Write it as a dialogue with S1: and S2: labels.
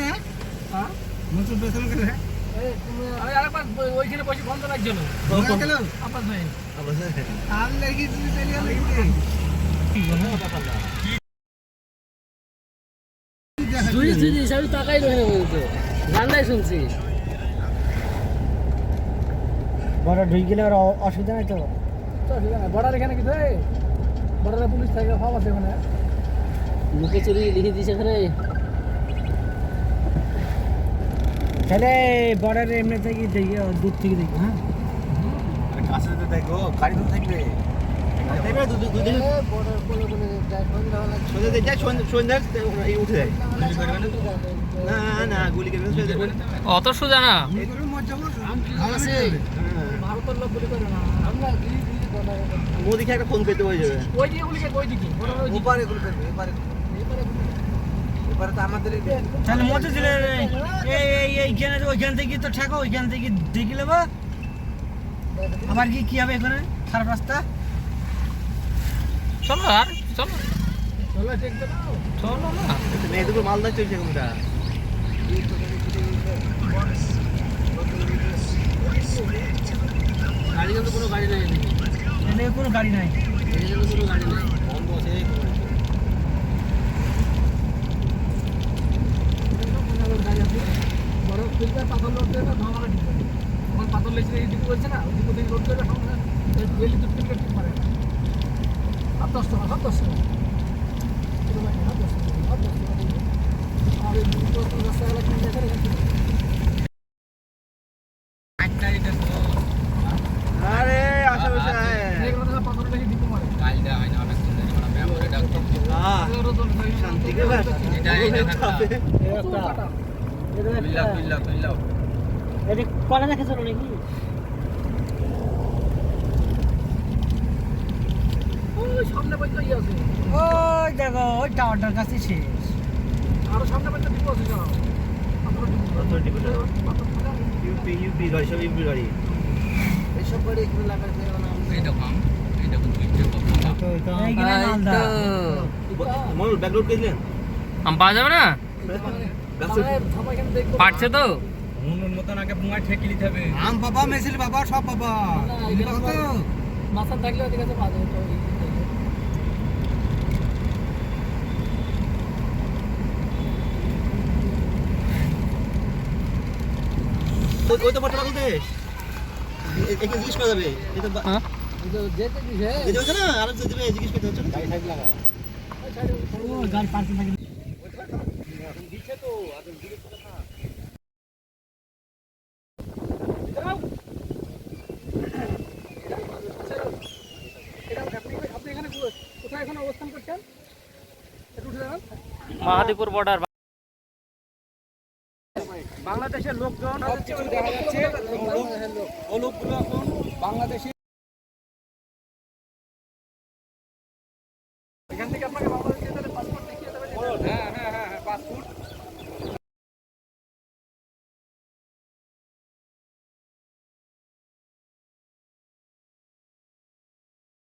S1: কেন? হ্যাঁ শুনছি।
S2: বড় ঢুই গেলে আর অসুবিধা নাই তো?
S3: বর্ডার এখানে কি বর্ডারে পুলিশ থাকে সব আছে ওখানে
S1: মুখে চুরি লিখে দিয়েছে
S2: তাহলে বর্ডারে এমনি থেকে দেখি দূর থেকে দেখি হ্যাঁ?
S4: কাছে তো দেখো গাড়ি তো থাকবে।
S1: অত সোজা না
S3: আছে ভারতের লোক গুলি করে না? আমরা দিল্লি দিল্লি বর্ডারে
S4: মোদিকে একটা ফোন করতে হয়ে যাবে। ওপারে এপারে এপারে তো আমাদের
S2: তাহলে এই এই এইখানে ওইখান থেকে তো ঠেকো ওইখান থেকে দেখি নেব। আবার কি কি হবে এখানে? খারাপ রাস্তা?
S1: চলো আর চলো। না।
S4: মালদা চলছে কোনটা
S3: গাড়ি কিন্তু কোনো গাড়ি নাই।
S2: কোনো গাড়ি নাই।
S3: কোনো গাড়ি নাই।
S4: বন্ধ আছে
S3: গাড়ি আছে বড় পাথর লোড করে ধামাকা ঠিক করে আমার পাথর লেগেছে এই দিকে বলছে না ওই দিকে থেকে লোড ঠিক দশ টাকা দশ দশ। আর
S4: আশেপাশে
S3: পাথর লেগে মারে।
S4: হ্যাঁ।
S3: এগুলো তো
S4: শান্তি করে
S3: প্রচুর কাটা।
S2: কলা দেখেছ নাকি
S3: সামনে পর্যন্ত ইয়ে আছে
S2: ওই দেখো ওই টাওয়ারটার কাছে শেষ
S3: আরও সামনে পর্যন্ত ডিপো আছে যাও
S1: আম পাওয়া যাবে না পারছে তো?
S4: মনুর মতন আগে বুঙা ঠেকি নিতে হবে।
S2: আম বাবা মেসিল বাবা সব বাবা।
S3: মাথা থাকলে ওদের কাছে বাজে তো
S4: ওই ওই তো বর্তমান বাংলাদেশ একে জিজ্ঞেস করা যাবে। এটা
S1: হ্যাঁ?
S3: যেতে দিছে।
S4: যেতে হচ্ছে না আরও যেতে জিজ্ঞেস করতে হচ্ছে গাড়ি সাইড
S2: গাড়ি পার্কিং থাকে
S3: আপনি এখানে কোথায় এখন অবস্থান করছেন একটু উঠে দাঁড়ান
S1: মহাদীপুর বর্ডার
S2: বাংলাদেশের লোকজন দেখা যাচ্ছে। এখন বাংলাদেশে
S3: এখান থেকে আপনাকে বাংলাদেশ